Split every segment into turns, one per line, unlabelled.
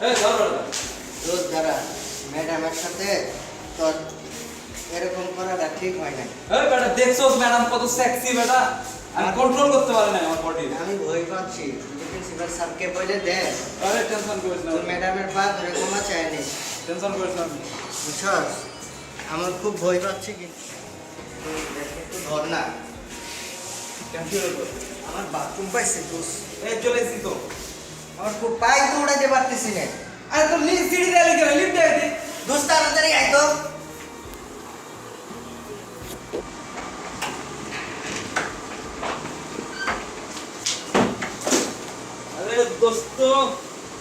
রোজ যারা ম্যাডামের সাথে তোর এরকম করাটা ঠিক হয় না
এই বেটা দেখছোস ম্যাডাম কত সেক্সি বেটা। আমি কন্ট্রোল করতে পারি না আমার বডি
আমি ভয় পাচ্ছি। প্রিন্সিপাল স্যারকে বলে দে
আরে টেনশন করিস না।
ম্যাডামের পা ধরে ক্ষমা চায়নি
টেনশন করিস না।
বুঝছস? আমার খুব ভয় পাচ্ছি কিন্তু। দেখ, একটু ধর না। আমার বাথরুম পাইছে দোষ
এই চলে এসি তো।
আমার পাই তো উড়াইতে পারতেছি না।
আরে তো সিঁড়ি দিয়ে লিখে লিফট দিয়ে দে
দোষ তাড়াতাড়ি আয় তো।
আরে দোস্ত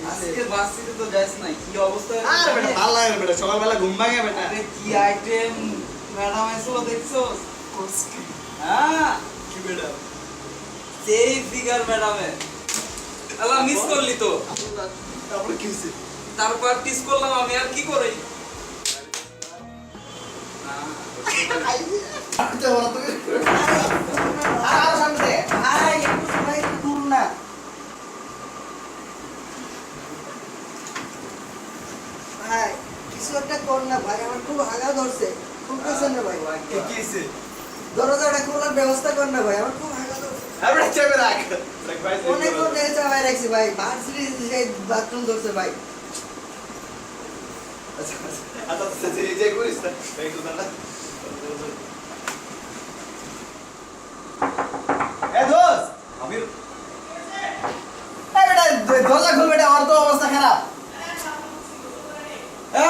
আজকে বাসিতে তো যাস নাই। কি অবস্থা?
আর বেটা ভালো লাগে বেটা সকালবেলা ঘুম ভাঙে বেটা।
আরে কি আইটেম ম্যাডাম এসো দেখছোস হ্যাঁ
কি বেটা
সেই ফিগার ম্যাডামের। আল্লাহ মিস করলি তো।
তারপরে কি হয়েছে?
তারপর টিস করলাম আমি আর কি করি?
ভাই কিছু একটা কর না ভাই আমার খুব আগা ধরছে। খুব পেছন না ভাই
কি হয়েছে?
দরজাটা খোলার ব্যবস্থা কর না ভাই আমার খুব আগা ধরছে।
আর চেপে রাখ। ভাই
রাখছি ভাই ভার্সিটি সেই বাথরুম ধরছে ভাই।
আচ্ছা আচ্ছা আচ্ছা দরজা ওর তো অবস্থা খারাপ।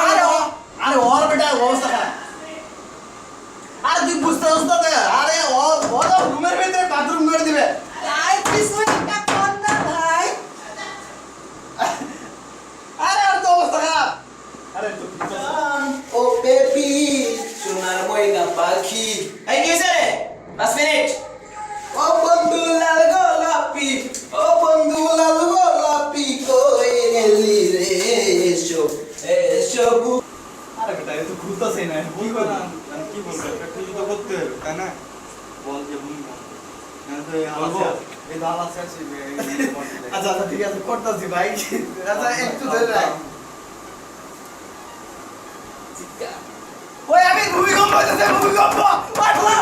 আরে আরে ওর বেটা অবস্থা খারাপ। আরে তুই বুঝতে বুঝতে আরে ও ও রুমের ভিতরে বাথরুম করে দিবে।
কিছু একটা কর না ভাই
আরে ওর তো অবস্থা খারাপ আরে তুই
ও বেবি সোনার ময়না পাখি
এই কি হয়েছে রে পাঁচ মিনিট
ও বন্ধু লাল গোলাপি ও বন্ধু লাল গোলাপি কই গেলি রে এসো এসো
আরে বেটা এ তো না কি করব আমি কি বলব একটা কিছু তো করতে হবে তাই না? বল যে আছে আছে আচ্ছা আচ্ছা ঠিক আছে করতেছি ভাই। আচ্ছা একটু ধরে রাখ। ওই আমি ভূমিকম্প হইতেছে ভূমিকম্প! ওই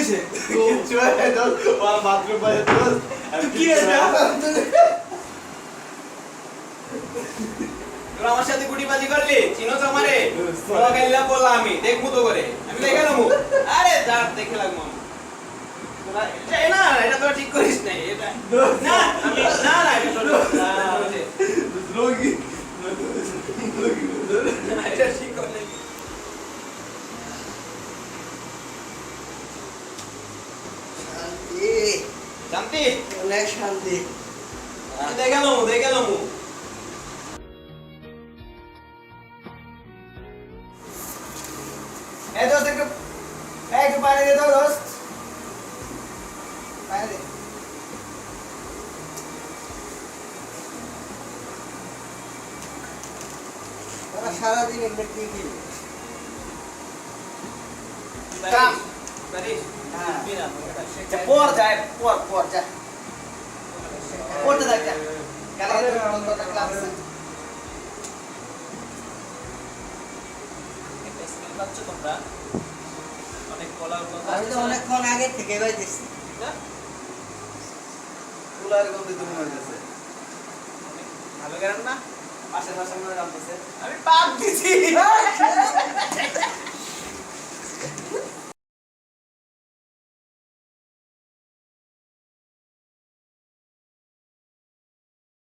না বাথরুম তো কি
তোরা আমার সাথে গুটিবাজি করলি? চিনো তো আমারে তোরা বললাম আমি দেখব তো করে। আমি দেখে নেব আরে দাঁড় দেখে লাগবো। তোরা এটা না এটা তোরা ঠিক করিস নাই এটা না না না এটা তোরা না,
রোগী
না, এটা ঠিক কর নাই।
শান্তি
শান্তি?
অনেক শান্তি।
আমি দেখে নেব দেখে নেব
এই দোস্ত একটু এই একটু পানি দে তো দোস্ত। পানি দে।
ওরা সারাদিন কি কি
কাম।
হ্যাঁ।
যা পর যায় পর পর যা পড়তে থাক যা
কালকে ক্লাস আছে।
একটা স্মেল পাচ্ছ তোমরা? অনেক কলার গন্ধ
আমি তো অনেকক্ষণ আগে থেকে বাইতেছি
না?
কুলার গন্ধে তুমি মরে গেছে
ভালো গেলেন না
পাশে পাশে মনে
আমি পাপ দিছি